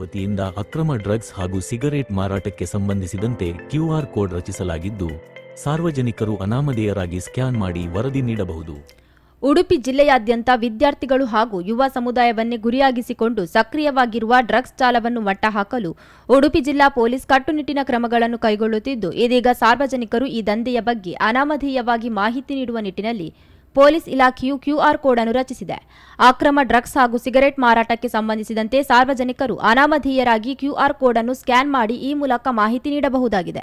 ವತಿಯಿಂದ ಅಕ್ರಮ ಡ್ರಗ್ಸ್ ಹಾಗೂ ಸಿಗರೇಟ್ ಮಾರಾಟಕ್ಕೆ ಸಂಬಂಧಿಸಿದಂತೆ ಕ್ಯೂಆರ್ ಕೋಡ್ ರಚಿಸಲಾಗಿದ್ದು, ಸಾರ್ವಜನಿಕರು ಅನಾಮಧೇಯರಾಗಿ ಸ್ಕ್ಯಾನ್ ಮಾಡಿ ವರದಿ ನೀಡಬಹುದು. ಉಡುಪಿ ಜಿಲ್ಲೆಯಾದ್ಯಂತ ವಿದ್ಯಾರ್ಥಿಗಳು ಹಾಗೂ ಯುವ ಸಮುದಾಯವನ್ನೇ ಗುರಿಯಾಗಿಸಿಕೊಂಡು ಸಕ್ರಿಯವಾಗಿರುವ ಡ್ರಗ್ಸ್ ಜಾಲವನ್ನು ಮಟ್ಟಹಾಕಲು ಉಡುಪಿ ಜಿಲ್ಲಾ ಪೊಲೀಸ್ ಕಟ್ಟುನಿಟ್ಟಿನ ಕ್ರಮಗಳನ್ನು ಕೈಗೊಳ್ಳುತ್ತಿದ್ದು, ಇದೀಗ ಸಾರ್ವಜನಿಕರು ಈ ದಂಧೆಯ ಬಗ್ಗೆ ಅನಾಮಧೇಯವಾಗಿ ಮಾಹಿತಿ ನೀಡುವ ನಿಟ್ಟಿನಲ್ಲಿ ಪೊಲೀಸ್ ಇಲಾಖೆಯು ಕ್ಯೂಆರ್ ಕೋಡ್ ಅನ್ನು ರಚಿಸಿದೆ. ಅಕ್ರಮ ಡ್ರಗ್ಸ್ ಹಾಗೂ ಸಿಗರೆಟ್ ಮಾರಾಟಕ್ಕೆ ಸಂಬಂಧಿಸಿದಂತೆ ಸಾರ್ವಜನಿಕರು ಅನಾಮಧೇಯರಾಗಿ ಕ್ಯೂಆರ್ ಕೋಡ್ ಅನ್ನು ಸ್ಕ್ಯಾನ್ ಮಾಡಿ ಈ ಮೂಲಕ ಮಾಹಿತಿ ನೀಡಬಹುದಾಗಿದೆ.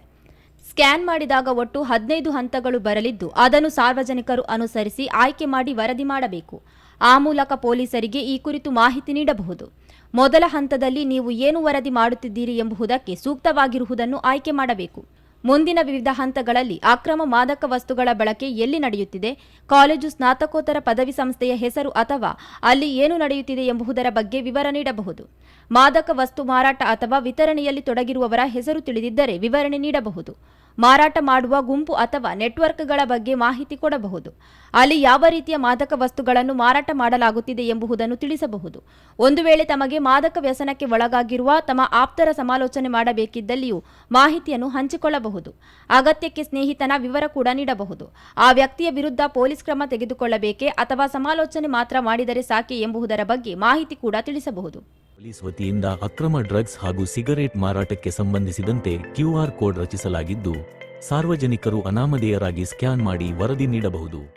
ಸ್ಕ್ಯಾನ್ ಮಾಡಿದಾಗ ಒಟ್ಟು ಹದಿನೈದು ಹಂತಗಳು ಬರಲಿದ್ದು, ಅದನ್ನು ಸಾರ್ವಜನಿಕರು ಅನುಸರಿಸಿ ಆಯ್ಕೆ ಮಾಡಿ ವರದಿ ಮಾಡಬೇಕು. ಆ ಮೂಲಕ ಪೊಲೀಸರಿಗೆ ಈ ಕುರಿತು ಮಾಹಿತಿ ನೀಡಬಹುದು. ಮೊದಲ ಹಂತದಲ್ಲಿ ನೀವು ಏನು ವರದಿ ಮಾಡುತ್ತಿದ್ದೀರಿ ಎಂಬುದಕ್ಕೆ ಸೂಕ್ತವಾಗಿರುವುದನ್ನು ಆಯ್ಕೆ ಮಾಡಬೇಕು. ಮುಂದಿನ ವಿವಿಧ ಹಂತಗಳಲ್ಲಿ ಅಕ್ರಮ ಮಾದಕ ವಸ್ತುಗಳ ಬಳಕೆ ಎಲ್ಲಿ ನಡೆಯುತ್ತಿದೆ? ಕಾಲೇಜು ಸ್ನಾತಕೋತ್ತರ ಪದವಿ ಸಂಸ್ಥೆಯ ಹೆಸರು ಅಥವಾ ಅಲ್ಲಿ ಏನು ನಡೆಯುತ್ತಿದೆ ಎಂಬುದರ ಬಗ್ಗೆ ವಿವರ ನೀಡಬಹುದು. ಮಾದಕ ವಸ್ತು ಮಾರಾಟ ಅಥವಾ ವಿತರಣೆಯಲ್ಲಿ ತೊಡಗಿರುವವರ ಹೆಸರು ತಿಳಿದಿದ್ದರೆ ವಿವರಣೆ ನೀಡಬಹುದು. ಮಾರಾಟ ಮಾಡುವ ಗುಂಪು ಅಥವಾ ನೆಟ್ವರ್ಕ್ಗಳ ಬಗ್ಗೆ ಮಾಹಿತಿ ಕೊಡಬಹುದು. ಅಲ್ಲಿ ಯಾವ ರೀತಿಯ ಮಾದಕ ವಸ್ತುಗಳನ್ನು ಮಾರಾಟ ಮಾಡಲಾಗುತ್ತಿದೆ ಎಂಬುದನ್ನು ತಿಳಿಸಬಹುದು. ಒಂದು ವೇಳೆ ತಮಗೆ ಮಾದಕ ವ್ಯಸನಕ್ಕೆ ಒಳಗಾಗಿರುವ ತಮ್ಮ ಆಪ್ತರ ಸಮಾಲೋಚನೆ ಮಾಡಬೇಕಿದ್ದಲ್ಲಿಯೂ ಮಾಹಿತಿಯನ್ನು ಹಂಚಿಕೊಳ್ಳಬಹುದು. ಅಗತ್ಯಕ್ಕೆ ಸ್ನೇಹಿತನ ವಿವರ ಕೂಡ ನೀಡಬಹುದು. ಆ ವ್ಯಕ್ತಿಯ ವಿರುದ್ಧ ಪೊಲೀಸ್ ಕ್ರಮ ತೆಗೆದುಕೊಳ್ಳಬೇಕೆ ಅಥವಾ ಸಮಾಲೋಚನೆ ಮಾತ್ರ ಮಾಡಿದರೆ ಸಾಕೆ ಎಂಬುದರ ಬಗ್ಗೆ ಮಾಹಿತಿ ಕೂಡ ತಿಳಿಸಬಹುದು. ಪೊಲೀಸ್ ವತಿಯಿಂದ ಅಕ್ರಮ ಡ್ರಗ್ಸ್ ಹಾಗೂ ಸಿಗರೇಟ್ ಮಾರಾಟಕ್ಕೆ ಸಂಬಂಧಿಸಿದಂತೆ ಕ್ಯೂಆರ್ ಕೋಡ್ ರಚಿಸಲಾಗಿದ್ದು, ಸಾರ್ವಜನಿಕರು ಅನಾಮಧೇಯರಾಗಿ ಸ್ಕ್ಯಾನ್ ಮಾಡಿ ವರದಿ ನೀಡಬಹುದು.